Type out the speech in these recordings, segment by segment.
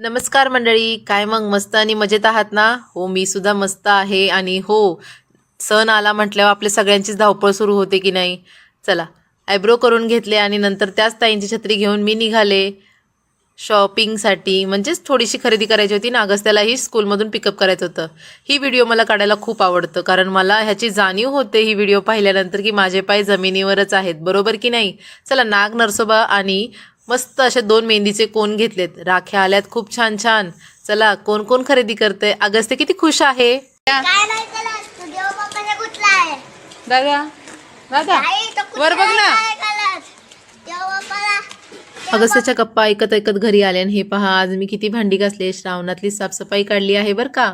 नमस्कार मंडळी काय मग? मस्त आणि मजेत आहात ना? हो मी सुद्धा मस्त आहे आणि हो सण आला म्हटल्यावर आपल्या सगळ्यांचीच धावपळ सुरू होते की नाही? चला आयब्रो करून घेतले आणि नंतर त्याच ताईंची छत्री घेऊन मी निघाले शॉपिंगसाठी. म्हणजेच थोडीशी खरेदी करायची होती ना अगस्त्यालाही स्कूलमधून पिकअप करायचं होतं. ही व्हिडिओ मला काढायला खूप आवडतं कारण मला ह्याची जाणीव होते ही व्हिडिओ पाहिल्यानंतर की माझे पाय जमिनीवरच आहेत बरोबर की नाही? चला नाग नरसोबा आणि मस्त असे दोन मेहंदीचे कोण घेतलेत? राख्या आल्यात खूप छान छान. चला कोण कोण खरेदी करते अगस्त्य किती खुश आहे? दादा दादा वर बघ ना. अगस्त्याच्या गप्पा ऐकत ऐकत घरी आले आणि हे पहा आज मी किती भांडी घासले श्रावणातली साफसफाई काढली आहे बरं का?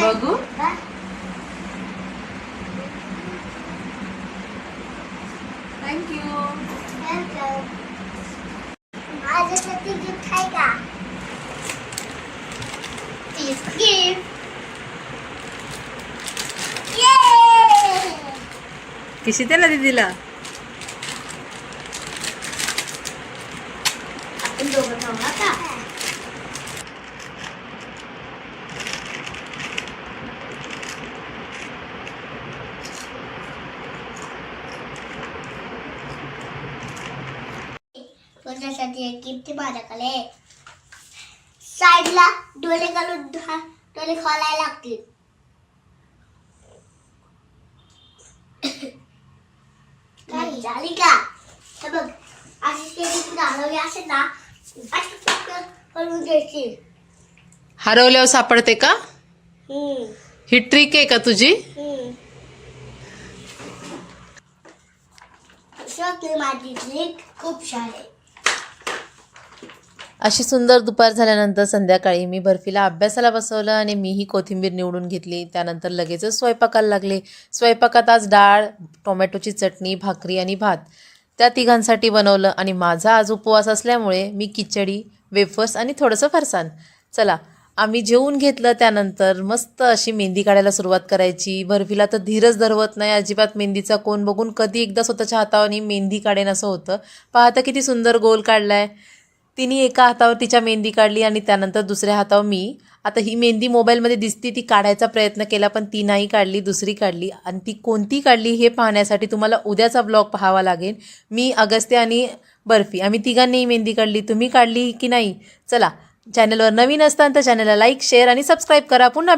बघू. थँक्यू माझ्यासाठी गिफ्ट आहे का तीच गिफ्ट किशी त्याला दिदीला? आपण दोघं खाऊ का गिफ्ट माझ्याकडे. साईडला डोळे घालून डोळे खोलायला लागतील. काय झाली का? हे बघ अशी घालवली असेल ना अशी करून घ्यायची हरवल्यावर सापडते का? हम्म. ही ट्रिक आहे का तुझी? माझी ट्रिक खूप सारे अशी सुंदर दुपार झाल्यानंतर संध्याकाळी मी बर्फीला अभ्यासाला बसवलं आणि मीही कोथिंबीर निवडून घेतली. त्यानंतर लगेचच स्वयंपाकाला लागले. स्वयंपाकात आज डाळ टोमॅटोची चटणी भाकरी आणि भात. त्या तिघांसाठी बनवलं आणि माझा आज उपवास असल्यामुळे मी खिचडी वेफर्स आणि थोडंसं फरसाण. चला आम्ही जेवून घेतलं त्यानंतर मस्त अशी मेहंदी काढायला सुरुवात करायची. बर्फीला तर धीरच धरवत नाही. अजिबात मेहंदीचा कोण बघून कधी एकदा स्वतःच्या हातावर मेहंदी काढेन असं होतं. पाहता किती सुंदर गोल काढला आहे तिने एका हातावर तिच्या मेहंदी काढली आणि त्यानंतर दुसऱ्या हातावर मी. आता ही मेहंदी मोबाईलमध्ये दिसती ती काढायचा प्रयत्न केला पण ती नाही काढली दुसरी काढली. आणि ती कोणती काढली हे पाहण्यासाठी तुम्हाला उद्याचा ब्लॉग पाहावा लागेल. मी अगस्त्य आणि बर्फी आम्ही तिघांनीही मेहंदी काढली. तुम्ही काढली की नाही? चला चॅनलवर नवीन असताना तर चॅनलला लाईक शेअर आणि सबस्क्राईब करा. पुन्हा